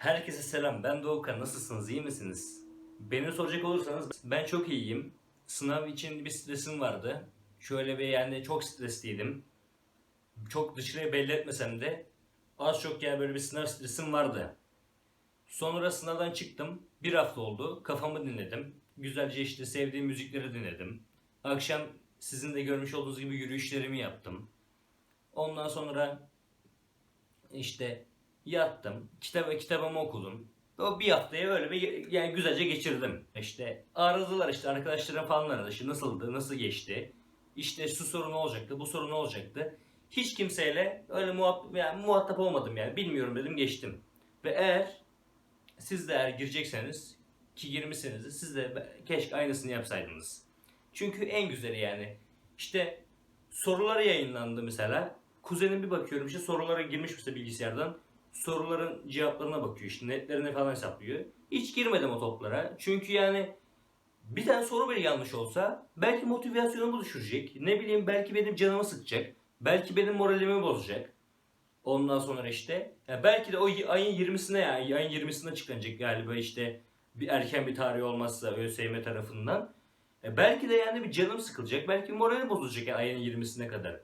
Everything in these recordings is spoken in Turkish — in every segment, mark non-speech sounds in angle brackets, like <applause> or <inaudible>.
Herkese selam. Ben Doğukan. Nasılsınız? İyi misiniz? Beni soracak olursanız ben çok iyiyim. Sınav için bir stresim vardı. Şöyle bir yani çok stresliydim. Çok dışarıya belli etmesem de az çok yani böyle bir sınav stresim vardı. Sonra sınavdan çıktım. Bir hafta oldu. Kafamı dinledim. Güzelce işte sevdiğim müzikleri dinledim. Akşam sizin de görmüş olduğunuz gibi yürüyüşlerimi yaptım. Ondan sonra işte yattım. Kitabı kitabımı okudum. O bir haftayı öyle bir yani güzelce geçirdim. İşte aradılar işte arkadaşlarım falan aradı. İşte nasıldı, nasıl geçti? İşte şu soru ne olacaktı, bu soru ne olacaktı? Hiç kimseyle öyle muhab yani muhatap olmadım yani. Bilmiyorum dedim geçtim. Ve eğer siz de eğer girecekseniz ki girmişseniz de siz de keşke aynısını yapsaydınız. Çünkü en güzeli yani. İşte soruları yayınlandı mesela. Kuzenim bir bakıyorum işte sorulara girmiş mesela bilgisayardan. Soruların cevaplarına bakıyor işte netlerini falan hesaplıyor. Hiç girmedim o toplara. Çünkü yani bir tane soru bile yanlış olsa belki motivasyonumu düşürecek. Ne bileyim belki benim canımı sıkacak. Belki benim moralimi bozacak. Ondan sonra işte ya belki de o ayın 20'sine yani ayın 20'sine çıkacak galiba işte bir erken bir tarih olmazsa ÖSYM tarafından. E belki de yani bir canım sıkılacak. Belki moralim bozulacak yani ayın 20'sine kadar.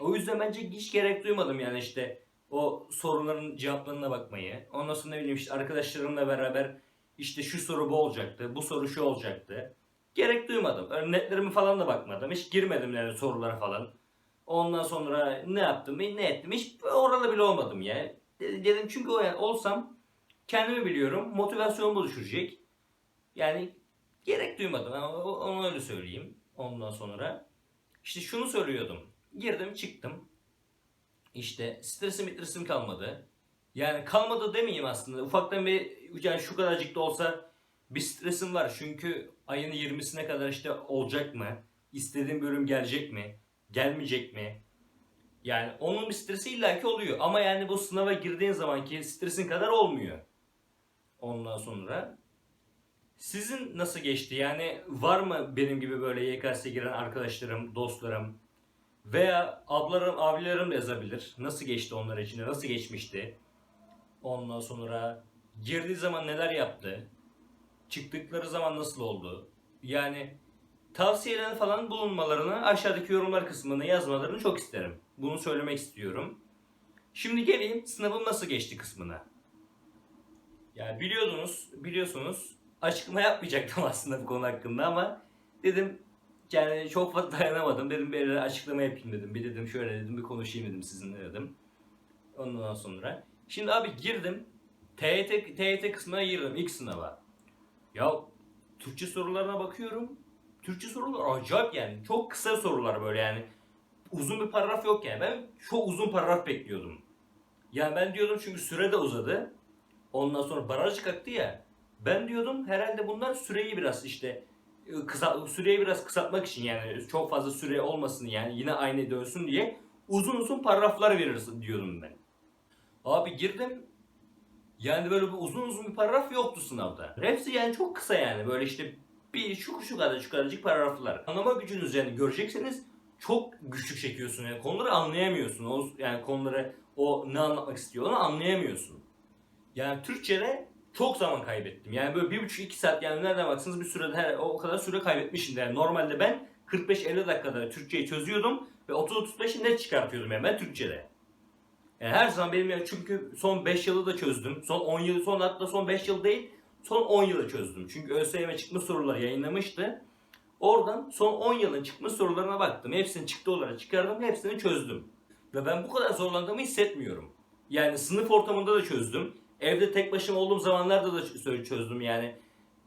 O yüzden bence hiç gerek duymadım yani işte o soruların cevaplarına bakmayı. Ondan sonra ne bileyim işte arkadaşlarımla beraber işte şu soru bu olacaktı, bu soru şu olacaktı. Gerek duymadım. Örneklerimi falan da bakmadım. Hiç girmedim yani sorulara falan. Ondan sonra ne yaptım, ne ettim hiç orada bile olmadım ya. Dedim çünkü o yani olsam kendimi biliyorum. Motivasyonum da düşürecek. Yani gerek duymadım. Yani onu öyle söyleyeyim. Ondan sonra işte şunu söylüyordum. Girdim çıktım. İşte stresim stresim kalmadı. Yani kalmadı demeyeyim aslında. Ufaktan bir yani şu kadarcık da olsa bir stresim var. Çünkü ayın 20'sine kadar işte olacak mı? İstediğim bölüm gelecek mi? Gelmeyecek mi? Yani onun bir stresi illaki oluyor. Ama yani bu sınava girdiğin zamanki stresin kadar olmuyor. Ondan sonra sizin nasıl geçti? Yani var mı benim gibi böyle YKS'ye giren arkadaşlarım, dostlarım veya ablarım, abilerim yazabilir. Nasıl geçti onlar için? Nasıl geçmişti? Ondan sonra girdiği zaman neler yaptı? Çıktıkları zaman nasıl oldu? Yani tavsiyeler falan bulunmalarını aşağıdaki yorumlar kısmına yazmalarını çok isterim. Bunu söylemek istiyorum. Şimdi geleyim sınavım nasıl geçti kısmına. Yani biliyordunuz, biliyorsunuz açıklama yapmayacaktım <laughs> aslında bu konu hakkında ama dedim yani çok fazla dayanamadım. Dedim bir açıklama yapayım dedim. Bir dedim şöyle dedim bir konuşayım dedim sizinle dedim. Ondan sonra. Şimdi abi girdim. TYT, TYT kısmına girdim ilk sınava. Ya Türkçe sorularına bakıyorum. Türkçe sorular acayip yani. Çok kısa sorular böyle yani. Uzun bir paragraf yok yani. Ben çok uzun paragraf bekliyordum. Yani ben diyordum çünkü süre de uzadı. Ondan sonra baraj kalktı ya. Ben diyordum herhalde bunlar süreyi biraz işte kısa, süreyi biraz kısaltmak için yani çok fazla süre olmasın yani yine aynı dönsün diye uzun uzun paragraflar verirsin diyordum ben. Abi girdim yani böyle bir uzun uzun bir paragraf yoktu sınavda. Hepsi yani çok kısa yani böyle işte bir şu şu kadar şu kadarcık paragraflar. Anlama gücünüz yani görecekseniz çok güçlük çekiyorsun yani konuları anlayamıyorsun. O yani konuları o ne anlatmak istiyor onu anlayamıyorsun. Yani Türkçe'de çok zaman kaybettim. Yani böyle bir buçuk iki saat yani nereden baksanız bir sürede her, o kadar süre kaybetmişim. Yani normalde ben 45-50 dakikada Türkçeyi çözüyordum ve 30-35'i net çıkartıyordum yani ben Türkçe'de. Yani her zaman benim yani çünkü son 5 yılı da çözdüm. Son 10 yıl, son hatta son 5 yıl değil, son 10 yılı çözdüm. Çünkü ÖSYM çıkmış soruları yayınlamıştı. Oradan son 10 yılın çıkmış sorularına baktım. Hepsini çıktı olarak çıkardım, hepsini çözdüm. Ve ben bu kadar zorlandığımı hissetmiyorum. Yani sınıf ortamında da çözdüm. Evde tek başıma olduğum zamanlarda da çö- çözdüm yani.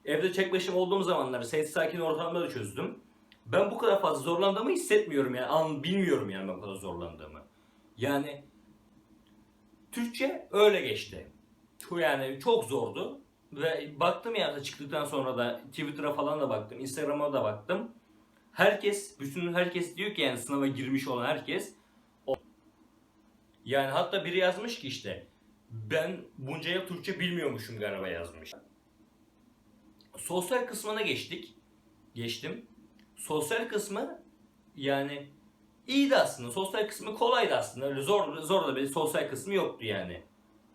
Evde tek başıma olduğum zamanlarda sessiz sakin ortamda da çözdüm. Ben bu kadar fazla zorlandığımı hissetmiyorum yani. An, bilmiyorum yani ben bu kadar zorlandığımı. Yani Türkçe öyle geçti. Yani çok zordu. Ve baktım yani çıktıktan sonra da Twitter'a falan da baktım, Instagram'a da baktım. Herkes, bütün herkes diyor ki yani sınava girmiş olan herkes. Yani hatta biri yazmış ki işte ben bunca yıl Türkçe bilmiyormuşum galiba yazmış. Sosyal kısmına geçtik. Geçtim. Sosyal kısmı yani iyiydi aslında. Sosyal kısmı kolaydı aslında. Öyle zor zor da bir sosyal kısmı yoktu yani.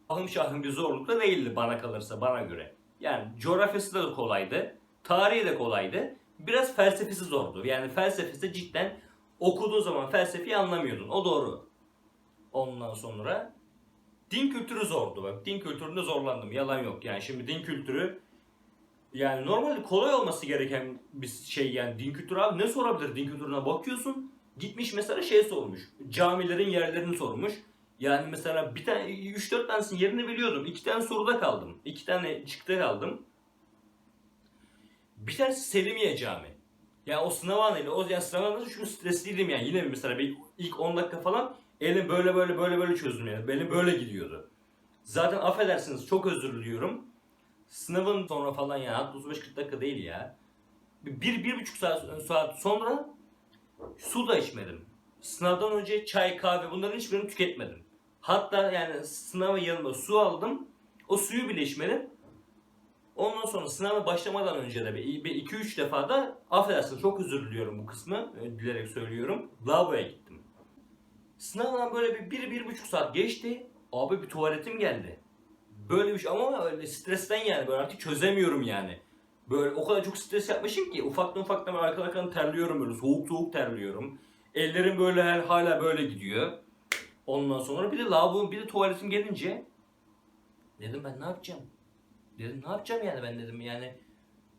ahım şahım bir zorluk da değildi bana kalırsa bana göre. Yani coğrafyası da kolaydı. Tarihi de kolaydı. Biraz felsefesi zordu. Yani felsefesi cidden okuduğun zaman felsefeyi anlamıyordun. O doğru. Ondan sonra din kültürü zordu. Bak. Din kültüründe zorlandım. Yalan yok. Yani şimdi din kültürü yani normalde kolay olması gereken bir şey yani din kültürü abi. Ne sorabilir? Din kültürüne bakıyorsun gitmiş mesela şey sormuş. Camilerin yerlerini sormuş. Yani mesela bir tane 3-4 tanesinin yerini biliyordum. İki tane soruda kaldım. İki tane çıktı kaldım. Bir tanesi Selimiye Cami yani o sınav anıyla o yani sınav anıyla şu stresliydim yani. Yine mesela bir ilk 10 dakika falan elim böyle böyle böyle böyle yani benim böyle gidiyordu zaten affedersiniz çok özür diliyorum Sınavın sonra falan ya hatta 35-40 dakika değil ya. Bir, bir buçuk saat, saat sonra su da içmedim. Sınavdan önce çay, kahve bunların hiçbirini tüketmedim. Hatta yani sınava yanıma su aldım. O suyu bile içmedim. Ondan sonra sınava başlamadan önce de bir 2-3 defa da affedersin çok özür diliyorum bu kısmı. e, Bilerek söylüyorum. Lavaboya gittim. Sınavdan böyle bir, bir, bir buçuk saat geçti. Abi bir tuvaletim geldi. Böyle bir şey ama öyle stresten yani böyle artık çözemiyorum yani. Böyle o kadar çok stres yapmışım ki ufaktan ufaktan böyle arka arkadan terliyorum böyle soğuk soğuk terliyorum. Ellerim böyle her hala böyle gidiyor. Ondan sonra bir de lavabo bir de tuvaletim gelince dedim ben ne yapacağım? Dedim ne yapacağım yani ben dedim yani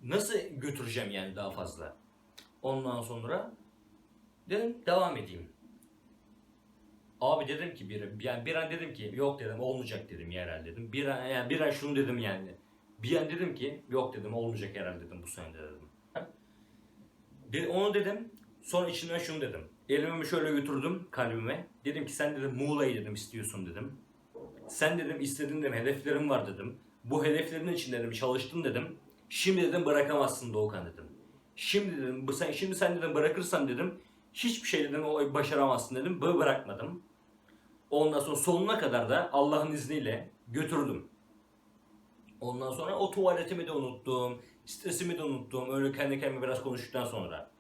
nasıl götüreceğim yani daha fazla. Ondan sonra dedim devam edeyim. Abi dedim ki bir, yani bir an dedim ki yok dedim olmayacak dedim herhalde dedim. Bir an yani bir an şunu dedim yani. Bir an dedim ki yok dedim olmayacak herhalde dedim bu sene de dedim. Bir, onu dedim. Sonra içinden şunu dedim. Elimi şöyle götürdüm kalbime. Dedim ki sen dedim Muğla'yı dedim istiyorsun dedim. Sen dedim istediğin dedim hedeflerim var dedim. Bu hedeflerin için dedim çalıştım dedim. Şimdi dedim bırakamazsın Doğukan dedim. Şimdi dedim bu sen şimdi sen dedim bırakırsan dedim hiçbir şey dedim o başaramazsın dedim. Böyle bırakmadım. Ondan sonra sonuna kadar da Allah'ın izniyle götürdüm. Ondan sonra o tuvaletimi de unuttum. Stresimi de unuttum. Öyle kendi kendime biraz konuştuktan sonra.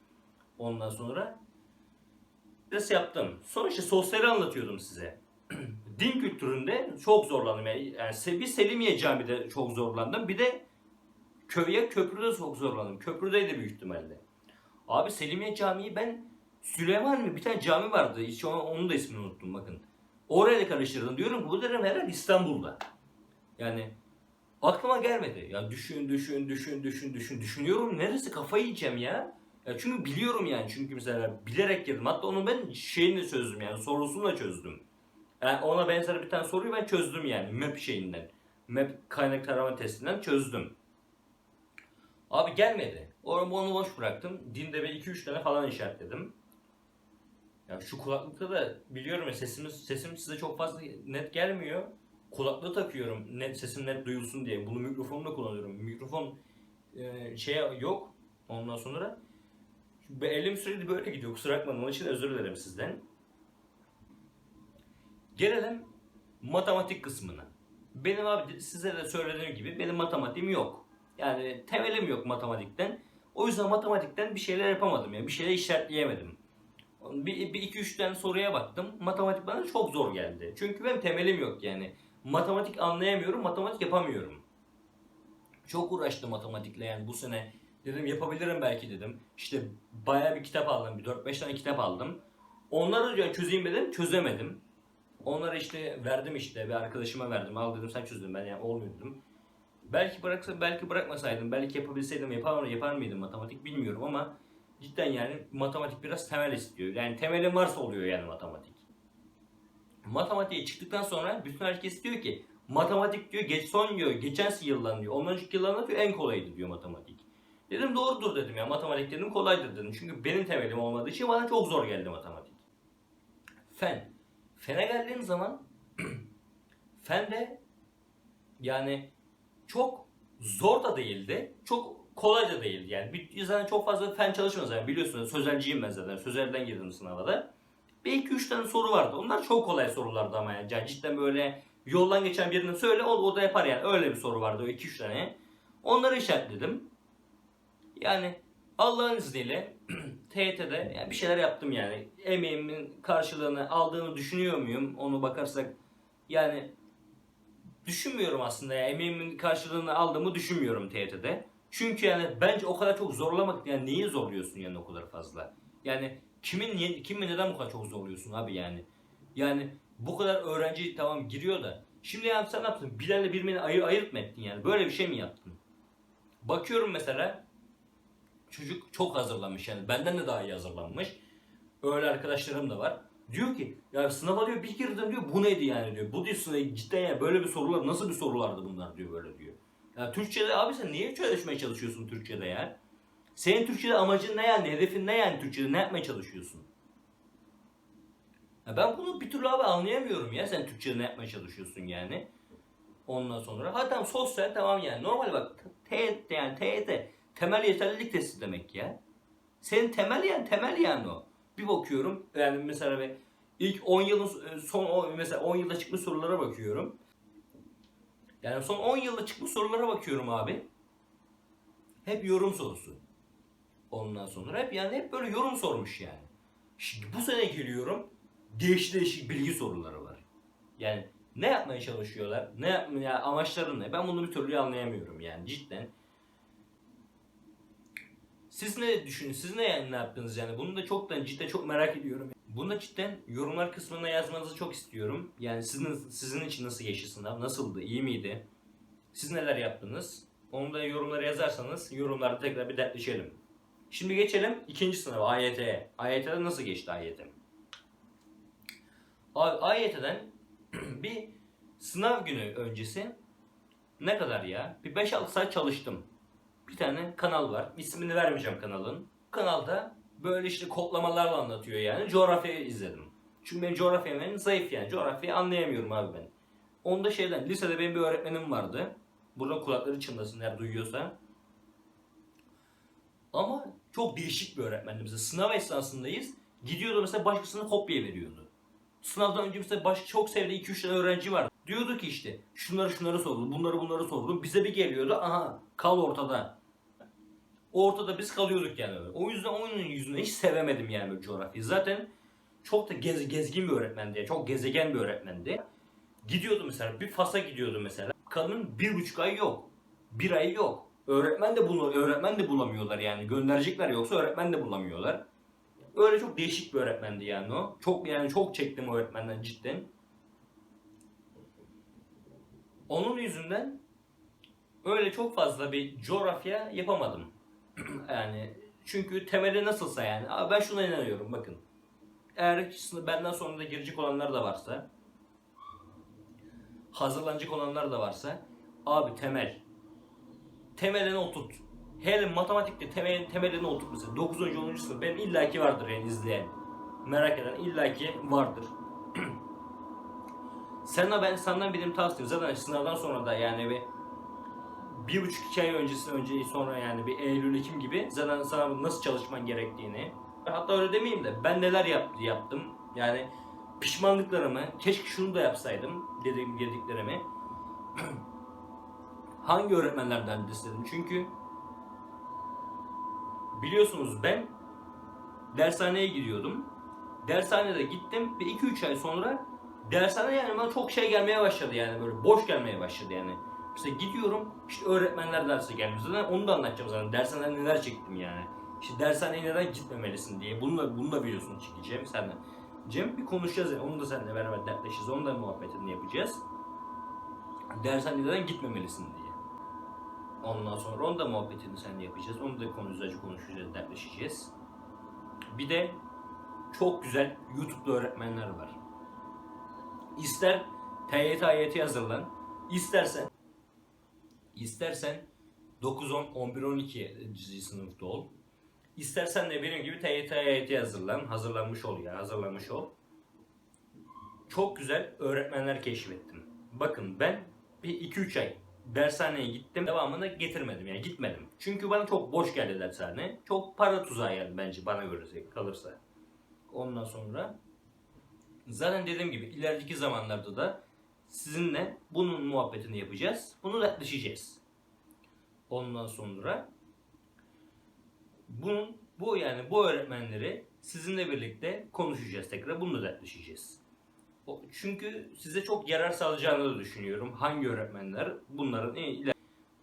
Ondan sonra biraz yaptım. Sonra işte sosyali anlatıyordum size. <clears throat> Din kültüründe çok zorlandım. Yani, yani bir Selimiye Camii'de çok zorlandım. Bir de köye köprüde çok zorlandım. Köprüdeydi büyük ihtimalle. Abi Selimiye Camii ben Süleyman mı? Bir tane cami vardı. Hiç onu- onun da ismini unuttum bakın. Oraya da karıştırdım. Diyorum bu dedim herhalde İstanbul'da. Yani aklıma gelmedi. Ya düşün, düşün, düşün, düşün, düşün. Düşünüyorum neresi kafayı yiyeceğim ya. Ya çünkü biliyorum yani. Çünkü mesela bilerek girdim. Hatta onun ben şeyini çözdüm yani. Sorusunu da çözdüm. Yani ona benzer bir tane soruyu ben çözdüm yani. Map şeyinden. Map kaynak tarama testinden çözdüm. Abi gelmedi. Onu, onu boş bıraktım. Dinde ben 2-3 tane falan işaretledim. Ya şu kulaklıkta da biliyorum ya sesimiz sesim size çok fazla net gelmiyor. Kulaklığı takıyorum net sesim net duyulsun diye. Bunu mikrofonla kullanıyorum. Mikrofon e, şey yok. Ondan sonra elim sürekli böyle gidiyor. Kusura bakmayın. Onun için özür dilerim sizden. Gelelim matematik kısmına. Benim abi size de söylediğim gibi benim matematiğim yok. Yani temelim yok matematikten. O yüzden matematikten bir şeyler yapamadım. Yani bir şeyler işaretleyemedim. Bir, bir iki üç tane soruya baktım. Matematik bana çok zor geldi. Çünkü benim temelim yok yani. Matematik anlayamıyorum, matematik yapamıyorum. Çok uğraştım matematikle yani bu sene. Dedim yapabilirim belki dedim. İşte bayağı bir kitap aldım. Bir 4-5 tane kitap aldım. Onları ya çözeyim dedim, çözemedim. Onları işte verdim işte bir arkadaşıma verdim. Al dedim sen çözdün ben yani olmuyor dedim. Belki bıraksa belki bırakmasaydım, belki yapabilseydim yapar, yapar mıydım matematik bilmiyorum ama cidden yani matematik biraz temel istiyor. Yani temelin varsa oluyor yani matematik. Matematiğe çıktıktan sonra bütün herkes diyor ki matematik diyor geç son diyor geçen yıldan diyor. Ondan önceki yıllardan diyor en kolaydı diyor matematik. Dedim doğrudur dedim ya matematik dedim kolaydır dedim. Çünkü benim temelim olmadığı için bana çok zor geldi matematik. Fen. Fene geldiğim zaman <clears throat> fen de yani çok zor da değildi. Çok kolay da değildi. Yani bir zaten çok fazla fen çalışmıyoruz yani biliyorsunuz sözelciyim ben zaten. Sözelden girdim sınava da. Bir iki üç tane soru vardı. Onlar çok kolay sorulardı ama yani, yani cidden böyle yoldan geçen birine söyle o, o da yapar yani. Öyle bir soru vardı o iki üç tane. Onları işaretledim. Yani Allah'ın izniyle <clears throat> TYT'de yani bir şeyler yaptım yani. Emeğimin karşılığını aldığını düşünüyor muyum? Onu bakarsak yani düşünmüyorum aslında ya. Emeğimin karşılığını aldığımı düşünmüyorum TYT'de. Çünkü yani bence o kadar çok zorlamak yani neyi zorluyorsun yani o kadar fazla? Yani kimin kimi neden bu kadar çok zorluyorsun abi yani? Yani bu kadar öğrenci tamam giriyor da şimdi yani sen ne yaptın? Bilal'le birbirine ayır, ayırt mı ettin yani? Böyle bir şey mi yaptın? Bakıyorum mesela çocuk çok hazırlanmış yani benden de daha iyi hazırlanmış. Öyle arkadaşlarım da var. Diyor ki ya sınava diyor bir girdim diyor bu neydi yani diyor. Bu diyor cidden ya böyle bir sorular nasıl bir sorulardı bunlar diyor böyle diyor. Ya Türkçe'de abi sen niye çalışmaya çalışıyorsun Türkçe'de ya? Senin Türkçe'de amacın ne yani? Hedefin ne yani Türkçe'de? Ne yapmaya çalışıyorsun? Ya ben bunu bir türlü abi anlayamıyorum ya. Sen Türkçe'de ne yapmaya çalışıyorsun yani? Ondan sonra. Ha tamam sosyal tamam yani. Normal bak. TET yani TET. Temel yeterlilik testi demek ya. Senin temel yani temel yani o. Bir bakıyorum yani mesela ilk 10 yılın son on- mesela 10 yılda çıkmış sorulara bakıyorum. Yani son 10 yılda çıkmış sorulara bakıyorum abi. Hep yorum sorusu. Ondan sonra hep yani hep böyle yorum sormuş yani. Şimdi bu sene geliyorum değişik değişik bilgi soruları var. Yani ne yapmaya çalışıyorlar? Ne yani amaçları ne? Ben bunu bir türlü anlayamıyorum yani cidden. Siz ne düşünüyorsunuz? Siz ne yani ne yaptınız yani? Bunu da çoktan cidden çok merak ediyorum. Bunu da cidden yorumlar kısmına yazmanızı çok istiyorum. Yani sizin sizin için nasıl geçti sınav? Nasıldı? İyi miydi? Siz neler yaptınız? Onu da yorumlara yazarsanız yorumlarda tekrar bir dertleşelim. Şimdi geçelim ikinci sınava AYT'ye. AYT'de nasıl geçti AYT? AYT'den <clears throat> bir sınav günü öncesi ne kadar ya? Bir 5-6 saat çalıştım. Bir tane kanal var. İsmini vermeyeceğim kanalın. Kanalda böyle işte kodlamalarla anlatıyor yani. Coğrafya izledim. Çünkü benim coğrafyam benim zayıf yani. Coğrafyayı anlayamıyorum abi ben. Onda şeyden, lisede benim bir öğretmenim vardı. Burada kulakları çınlasın eğer duyuyorsa. Ama çok değişik bir öğretmendi bize. Sınav esnasındayız. Gidiyordu mesela başkasına kopya veriyordu. Sınavdan önce mesela baş, çok sevdiği 2-3 tane öğrenci var. Diyordu ki işte şunları şunları sordum, bunları bunları sordum. Bize bir geliyordu aha kal ortada. Ortada biz kalıyorduk yani. öyle. O yüzden onun yüzünden hiç sevemedim yani böyle coğrafyayı. Zaten çok da gez, gezgin bir öğretmendi. Çok gezegen bir öğretmendi. Gidiyordu mesela bir Fas'a gidiyordu mesela. Kadının bir buçuk ay yok. Bir ay yok. Öğretmen de bunu öğretmen de bulamıyorlar yani. Gönderecekler yoksa öğretmen de bulamıyorlar. Öyle çok değişik bir öğretmendi yani o. Çok yani çok çektim öğretmenden cidden. Onun yüzünden öyle çok fazla bir coğrafya yapamadım. <clears throat> yani çünkü temeli nasılsa yani. Abi ben şuna inanıyorum bakın. Eğer benden sonra da girecek olanlar da varsa hazırlanacak olanlar da varsa abi temel temelini oturt. Hele matematikte temel, temelini oturt mesela 9. 10. sınıf benim illaki vardır yani izleyen. Merak eden illaki vardır. <clears throat> Sana ben senden benim tavsiyem zaten sınavdan sonra da yani bir bir buçuk iki ay öncesi önce sonra yani bir Eylül Ekim gibi zaten sana nasıl çalışman gerektiğini hatta öyle demeyeyim de ben neler yaptı yaptım. Yani pişmanlıklarımı keşke şunu da yapsaydım dediğim dediklerimi <clears throat> hangi öğretmenlerden istedim? Çünkü biliyorsunuz ben dershaneye gidiyordum dershanede gittim ve 2-3 ay sonra dershane yani bana çok şey gelmeye başladı yani böyle boş gelmeye başladı yani Mesela gidiyorum işte öğretmenler derse gelmiyor. Zaten onu da anlatacağım zaten. Dershaneden neler çektim yani. İşte dershaneye neden gitmemelisin diye. Bunu da, bunu da biliyorsun çekeceğim senle. Cem bir konuşacağız yani. Onu da seninle beraber dertleşeceğiz. Onu da muhabbetini yapacağız. Dershaneye neden gitmemelisin diye. Ondan sonra onu da muhabbetini seninle yapacağız. Onu da konuşacağız, konuşacağız, dertleşeceğiz. Bir de çok güzel YouTube'da öğretmenler var. İster TYT AYT hazırlan, istersen İstersen 9, 10, 11, 12 sınıfta ol. İstersen de benim gibi TYT AYT hazırlan, hazırlanmış ol ya, hazırlanmış ol. Çok güzel öğretmenler keşfettim. Bakın ben bir 2-3 ay dershaneye gittim. Devamını getirmedim yani gitmedim. Çünkü bana çok boş geldi dershane. Çok para tuzağı yani bence bana göre kalırsa. Ondan sonra zaten dediğim gibi ilerideki zamanlarda da sizinle bunun muhabbetini yapacağız. Bunu dertleşeceğiz. Ondan sonra bunun bu yani bu öğretmenleri sizinle birlikte konuşacağız tekrar. Bunu da Çünkü size çok yarar sağlayacağını da düşünüyorum. Hangi öğretmenler bunların iler-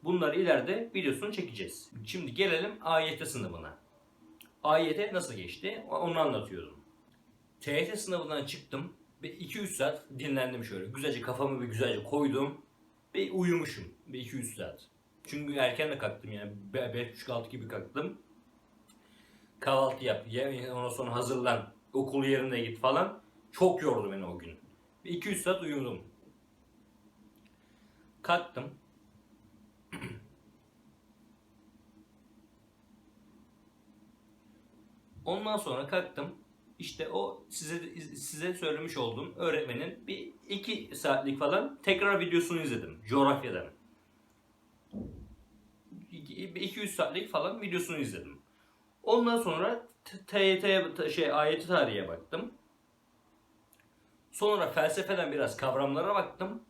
bunları ileride videosunu çekeceğiz. Şimdi gelelim AYT sınavına. AYT nasıl geçti? Onu anlatıyorum. TYT sınavından çıktım ve 2-3 saat dinlendim şöyle. Güzelce kafamı bir güzelce koydum ve uyumuşum bir 2-3 saat. Çünkü erken de kalktım yani 5.30-6 gibi kalktım. Kahvaltı yap, ondan sonra hazırlan, okul yerine git falan. Çok yordu beni o gün. 2-3 saat uyudum. Kalktım. <clears throat> Ondan sonra kalktım. İşte o size size söylemiş olduğum öğretmenin bir iki saatlik falan tekrar videosunu izledim. Coğrafyadan. 200 saatlik falan videosunu izledim. Ondan sonra TYT şey ayeti tarihe baktım. Sonra felsefeden biraz kavramlara baktım.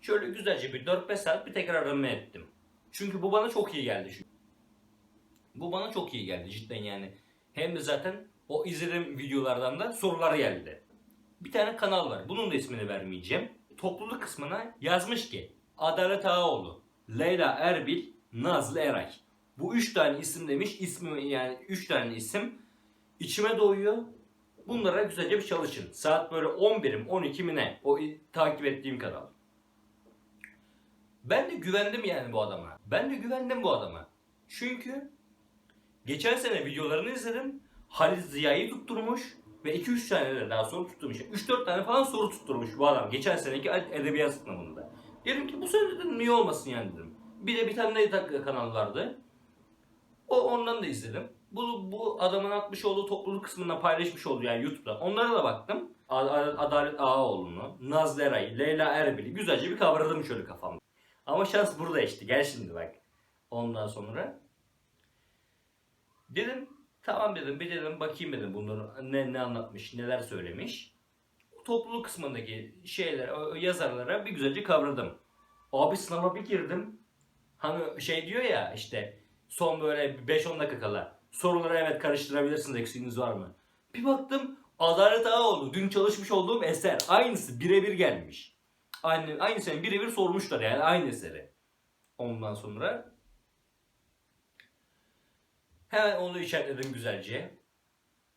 Şöyle güzelce bir 4-5 saat bir tekrarlama ettim. Çünkü bu bana çok iyi geldi. Bu bana çok iyi geldi cidden yani. Hem de zaten o izlediğim videolardan da sorular geldi. Bir tane kanal var. Bunun da ismini vermeyeceğim. Topluluk kısmına yazmış ki Adalet Ağaoğlu, Leyla Erbil, Nazlı Eray. Bu üç tane isim demiş. İsmi yani üç tane isim içime doğuyor. Bunlara güzelce bir çalışın. Saat böyle 11'im 12 mi ne? O takip ettiğim kanal. Ben de güvendim yani bu adama. Ben de güvendim bu adama. Çünkü geçen sene videolarını izledim. Halil Ziya'yı tutturmuş ve 2-3 tane de daha soru tutturmuş. 3-4 tane falan soru tutturmuş bu adam. Geçen seneki edebiyat sınavında. Dedim ki bu sene dedim niye olmasın yani dedim. Bir de bir tane de kanal vardı. O ondan da izledim. Bu, bu adamın atmış olduğu topluluk kısmında paylaşmış olduğu yani YouTube'da. Onlara da baktım. Ad- Adalet Ağaoğlu'nu, Nazlı Eray'ı, Leyla Erbil'i güzelce bir kavradım şöyle kafamda. Ama şans burada işte. Gel şimdi bak. Ondan sonra dedim tamam dedim bir dedim bakayım dedim bunları ne, ne anlatmış, neler söylemiş. O topluluk kısmındaki şeyler, yazarlara bir güzelce kavradım. Abi sınava bir girdim. Hani şey diyor ya işte son böyle 5-10 dakika kala soruları evet karıştırabilirsiniz eksiğiniz var mı? Bir baktım Adalet Ağaoğlu dün çalışmış olduğum eser aynısı birebir gelmiş. Aynı, aynı sene birebir sormuşlar yani aynı eseri. Ondan sonra hemen onu işaretledim güzelce.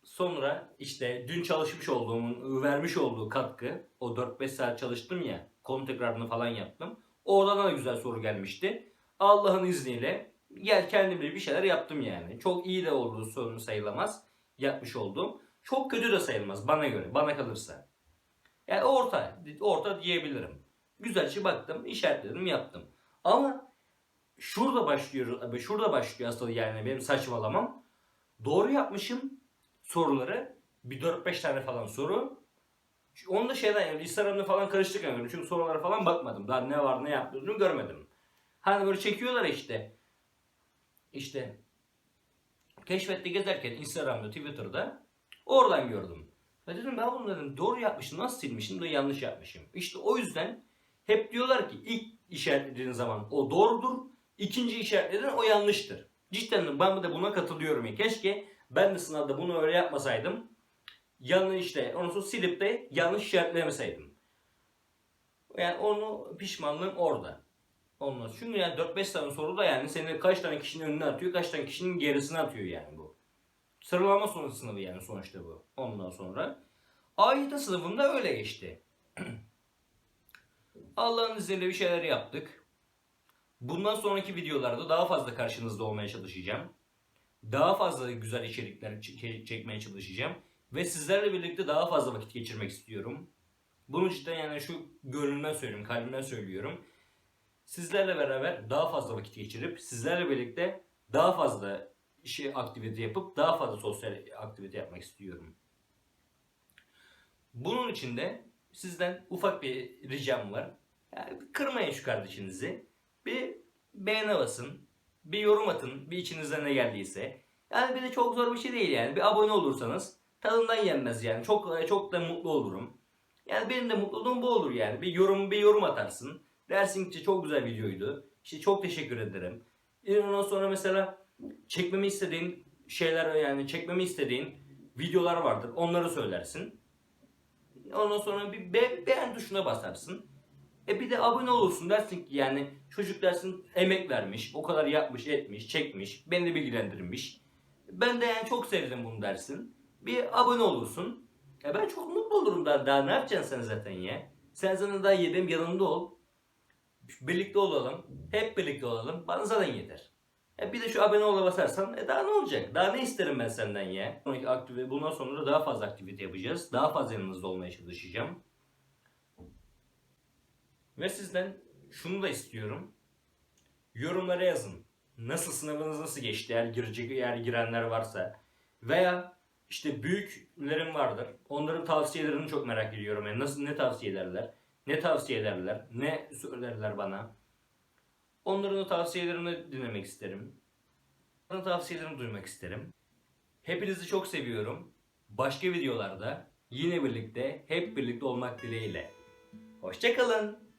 Sonra işte dün çalışmış olduğum, vermiş olduğu katkı, o 4-5 saat çalıştım ya, konu tekrarını falan yaptım. Oradan da güzel soru gelmişti. Allah'ın izniyle gel kendimle bir şeyler yaptım yani. Çok iyi de olduğu sorunu sayılamaz. Yapmış olduğum. Çok kötü de sayılmaz bana göre. Bana kalırsa. Yani orta. Orta diyebilirim. Güzelce baktım, işaretledim, yaptım. Ama şurada başlıyor, şurada başlıyor asıl yani benim saçmalamam. Doğru yapmışım soruları. Bir 4-5 tane falan soru. Onu da şeyden yani Instagram'da falan karıştırmıyorum. Çünkü sorulara falan bakmadım. Daha ne var ne yaptığını görmedim. Hani böyle çekiyorlar işte. İşte keşfette gezerken Instagram'da, Twitter'da oradan gördüm. Ve dedim ben dedim doğru yapmışım, nasıl silmişim de yanlış yapmışım. İşte o yüzden hep diyorlar ki ilk işaretlediğin zaman o doğrudur, ikinci işaretlediğin o yanlıştır. Cidden ben de buna katılıyorum. Keşke ben de sınavda bunu öyle yapmasaydım. Yanlış işte onu sonra silip de yanlış işaretlemeseydim. Yani onu pişmanlığım orada. Olmaz. Çünkü yani 4-5 tane soru da yani seni kaç tane kişinin önüne atıyor, kaç tane kişinin gerisine atıyor yani bu. Sıralama sonrası sınavı yani sonuçta bu. Ondan sonra. AYT sınavında öyle geçti. <clears throat> Allah'ın izniyle bir şeyler yaptık. Bundan sonraki videolarda daha fazla karşınızda olmaya çalışacağım. Daha fazla güzel içerikler çe- çekmeye çalışacağım. Ve sizlerle birlikte daha fazla vakit geçirmek istiyorum. Bunu cidden yani şu gönlümden söylüyorum, kalbimden söylüyorum. Sizlerle beraber daha fazla vakit geçirip sizlerle birlikte daha fazla işi aktivite yapıp daha fazla sosyal aktivite yapmak istiyorum. Bunun için de sizden ufak bir ricam var. Yani kırmayın şu kardeşinizi. Bir beğene basın. Bir yorum atın. Bir içinizden ne geldiyse. Yani bir de çok zor bir şey değil yani. Bir abone olursanız tadından yenmez yani. Çok çok da mutlu olurum. Yani benim de mutluluğum bu olur yani. Bir yorum bir yorum atarsın. Dersin ki çok güzel videoydu. İşte çok teşekkür ederim. Ondan sonra mesela çekmemi istediğin şeyler yani çekmemi istediğin videolar vardır. Onları söylersin. Ondan sonra bir be- beğen tuşuna basarsın. E bir de abone olursun dersin ki yani çocuk dersin emek vermiş, o kadar yapmış, etmiş, çekmiş, beni de bilgilendirmiş. Ben de yani çok sevdim bunu dersin. Bir abone olursun. E ben çok mutlu olurum daha, daha ne yapacaksın sen zaten ya? Sen zaten daha yedim yanımda ol. Birlikte olalım. Hep birlikte olalım. Bana zaten yeter. E bir de şu abone ola basarsan e daha ne olacak? Daha ne isterim ben senden ya? Sonraki aktivite, bundan sonra daha fazla aktivite yapacağız. Daha fazla yanınızda olmaya çalışacağım. Ve sizden şunu da istiyorum. Yorumlara yazın. Nasıl sınavınız nasıl geçti eğer girecek eğer girenler varsa. Veya işte büyüklerim vardır. Onların tavsiyelerini çok merak ediyorum. Yani nasıl ne tavsiye ederler? Ne tavsiye ederler? Ne söylerler bana? Onların o tavsiyelerini dinlemek isterim. Onların tavsiyelerini duymak isterim. Hepinizi çok seviyorum. Başka videolarda yine birlikte, hep birlikte olmak dileğiyle. Hoşçakalın.